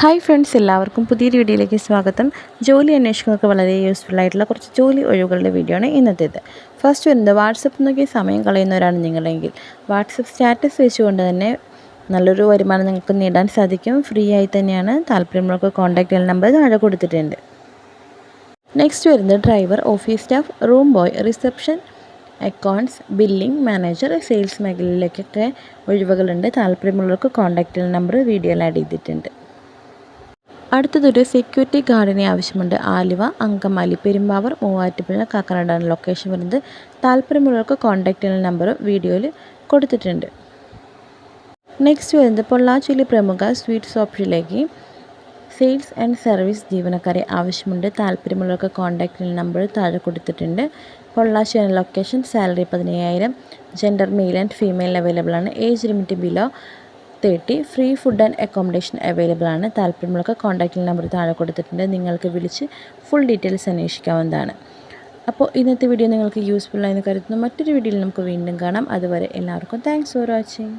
Hi friends എല്ലാവർക്കും പുതിയൊരു വീഡിയോയിലേക്ക് സ്വാഗതം. ജോലി അന്വേഷണങ്ങൾക്ക് വളരെ യൂസ്ഫുൾ ആയിട്ടുള്ള കുറച്ച് ജോലി ഒഴിവുകളുടെ വീഡിയോ ആണ് ഇന്നത്തേത്. ഫസ്റ്റ് വരുന്നത് വാട്സപ്പ് നോക്കി സമയം കളയുന്നവരാണ് നിങ്ങളെങ്കിൽ. വാട്സപ്പ് സ്റ്റാറ്റസ് വെച്ചുകൊണ്ട് തന്നെ നല്ലൊരു വരുമാനം നിങ്ങൾക്ക് നേടാൻ സാധിക്കും. ഫ്രീ ആയി തന്നെയാണ്. താല്പര്യമുള്ളവർക്ക് കോൺടാക്ട് ചെയ്യുന്ന നമ്പർ താഴെ കൊടുത്തിട്ടുണ്ട്. നെക്സ്റ്റ് വരുന്നത് driver office staff room boy reception accounts billing manager sales മേഖലയിലേക്കൊക്കെ ഒഴിവുകളുണ്ട്. താല്പര്യമുള്ളവർക്ക് കോൺടാക്ട് ചെയ്യുന്ന നമ്പർ വീഡിയോയിൽ ആഡ് ചെയ്തിട്ടുണ്ട്. അടുത്തതൊരു സെക്യൂരിറ്റി ഗാർഡിനെ ആവശ്യമുണ്ട്. ആലുവ അങ്കമാലി പെരുമ്പാവൂർ മൂവാറ്റുപുഴ കാക്കനാടാണ് ലൊക്കേഷൻ വരുന്നത്. താല്പര്യമുള്ളവർക്ക് കോൺടാക്റ്റ് നമ്പർ വീഡിയോയിൽ കൊടുത്തിട്ടുണ്ട്. നെക്സ്റ്റ് വരുന്നത് പൊള്ളാച്ചിയിലെ പ്രമുഖ സ്വീറ്റ് ഷോപ്പിലേക്ക് സെയിൽസ് ആൻഡ് സർവീസ് ജീവനക്കാരെ ആവശ്യമുണ്ട്. താല്പര്യമുള്ളവർക്ക് കോൺടാക്റ്റ് നമ്പർ താഴെ കൊടുത്തിട്ടുണ്ട്. പൊള്ളാച്ചി ലൊക്കേഷൻ സാലറി പതിനയ്യായിരം. Gender male and female available ആണ്. Age limit below thirty free food and accommodation available ആണ്. താല്പര്യമുള്ളവർക്ക് കോൺടാക്റ്റ് നമ്പർ താഴെ കൊടുത്തിട്ടുണ്ട്. നിങ്ങൾക്ക് വിളിച്ച് ഫുൾ ഡീറ്റെയിൽസ് അന്വേഷിക്കാവുന്നതാണ്. അപ്പോൾ ഇന്നത്തെ വീഡിയോ നിങ്ങൾക്ക് യൂസ്ഫുൾ ആയെന്ന് കരുതുന്നു. മറ്റൊരു വീഡിയോയിൽ നമുക്ക് വീണ്ടും കാണാം. അതുവരെ എല്ലാവർക്കും താങ്ക്സ് ഫോർ വാച്ചിങ്